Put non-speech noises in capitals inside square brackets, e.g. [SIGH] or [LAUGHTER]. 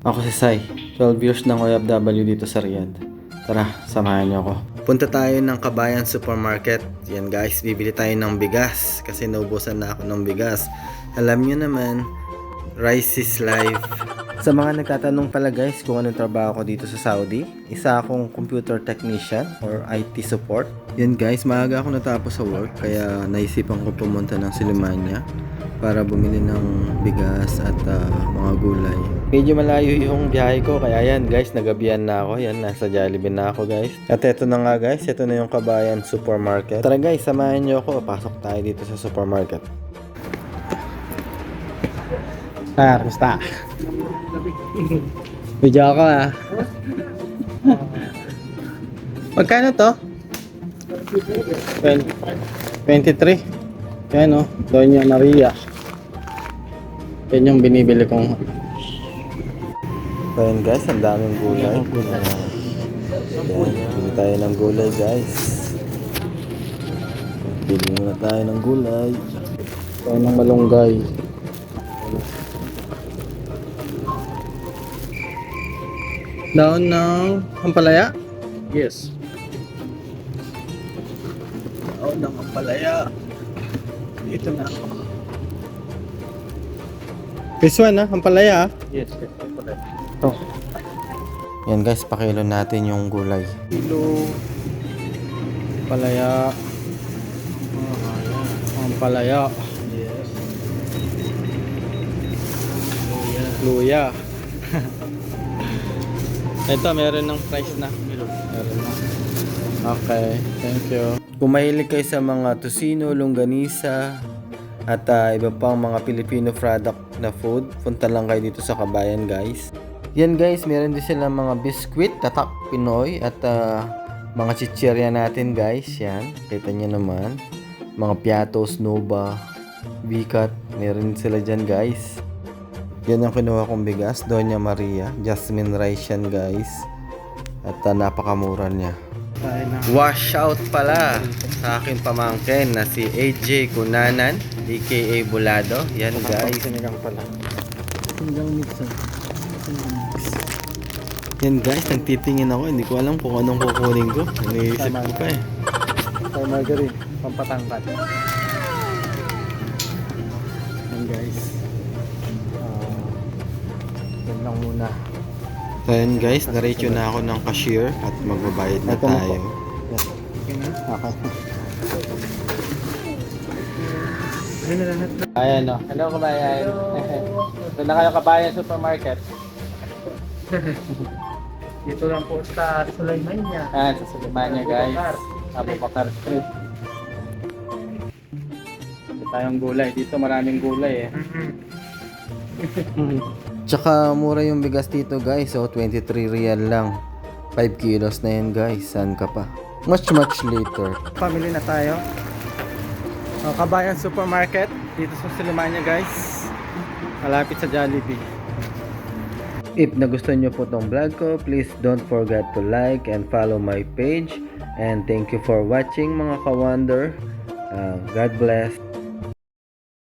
Ako si Sai, 12 years ng OFW dito sa Riyadh. Tara, samahan niyo ako. Punta tayo ng Kabayan Supermarket. Yan guys, bibili tayo ng bigas kasi naubusan na ako ng bigas. Alam niyo naman, rice is life. Sa mga nagtatanong pala guys kung anong trabaho ko dito sa Saudi, isa akong computer technician or IT support. Yan guys, maaga ako natapos sa work kaya naisipan ko pumunta ng Silimania para bumili ng bigas at ah, mga gulay. Medyo malayo yung biyahe ko kaya yan guys, nagabihan na ako. Yan, nasa Jollibee na ako guys. At eto na nga guys, ito na yung Kabayan Supermarket. Tara guys, samahan nyo ako. Pasok tayo dito sa supermarket. Ah, kumusta? Video ako ah. Magkano to? 23. Yan oh, Doña Maria. Yan yung binibili kong So yun guys, ang daming gulay. Yan, bili tayo ng gulay guys. Bili muna tayo ng gulay. ito ng malunggay. Daon ng ampalaya? Yes. Daon ng ampalaya. Ito na. This one ah, ampalaya ah. Yes, yes, ampalaya. Ito. Yan guys, pakilo natin yung gulay. Kilo. Palaya. Ang palaya. Yes. Luya. [LAUGHS] Ito, meron ng price na. Meron. Okay, thank you. Kung mahilig kayo sa mga tusino, longganisa, at ah, iba pang mga Filipino product na food, punta lang kayo dito sa Kabayan guys. Yan guys, meron din sila mga biskwit, tatak Pinoy, at ah, mga chichirya natin guys. Yan, kita nyo naman. Mga piatos, nova, bikat, meron sila dyan guys. Yan ang kinuha kong bigas, Doña Maria, Jasmine rice yan guys. At ah, napakamura niya. Tayo na. Wash out pala sa aking pamangkin na si AJ Kunanan, aka Bulado. Yan guys. Yan guys, nagtitingin ako. Hindi ko alam kung anong kukunin ko. Iniisip ko pa eh. Kay margarine, pampatangkat. Yan guys. Yan lang muna. So yan guys, diretso na ako ng cashier at magbabayad na Ito na po. tayo. Yes. Okay. [LAUGHS] Ayan o. Hello kabayan. [LAUGHS] Doon na kayo kabayan supermarket. [LAUGHS] Dito lang po sa Sulaymania. Ayan, sa Sulimanya guys. Abu Bakar Street. Dito tayong gulay. Dito maraming gulay eh. Tsaka mura yung bigas dito guys. So 23 real lang. 5 kilos na yan guys. Saan ka pa? Much much later. Pamili na tayo. Oh, kabayan supermarket. Dito sa Sulimanya guys. Malapit sa Jollibee. If nagustuhan nyo po tong vlog ko, please don't forget to like and follow my page. And thank you for watching mga ka-wonder. Uh, God bless.